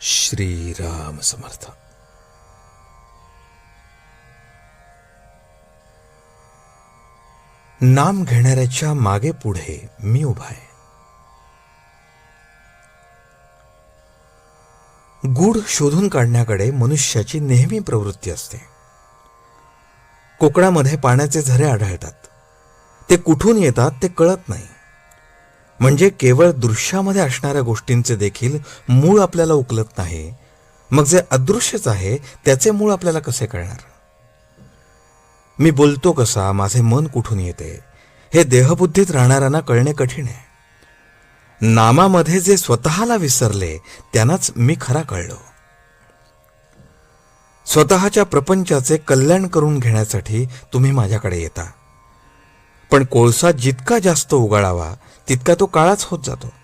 श्रीराम समर्थ. नाम घेणाऱ्याच्या मागे पुढे मी उभा आहे. गूढ शोधून काढण्याकडे मनुष्याची नेहमी प्रवृत्ती असते. कोकणामध्ये पाण्याचे झरे आढळतात. ते कुठून येतात ते कळत नाही. म्हणजे केवळ दृश्यामध्ये असणाऱ्या गोष्टींचे देखील मूळ आपल्याला उकलत नाही. मग जे अदृश्यच आहे त्याचे मूळ आपल्याला कसे कळणार? मी बोलतो कसा माझे मन कुठून येते? हे देहबुद्धीत राहणाऱ्यांना कळणे कठीण आहे. नामामध्ये जे स्वतःला विसरले त्यांनाच मी खरा कळलो. स्वतःच्या प्रपंचाचे कल्याण करून घेण्यासाठी तुम्ही माझ्याकडे येता. पण कोळसा जितका जास्त उगाळावा तितका तो काळाच होत जातो.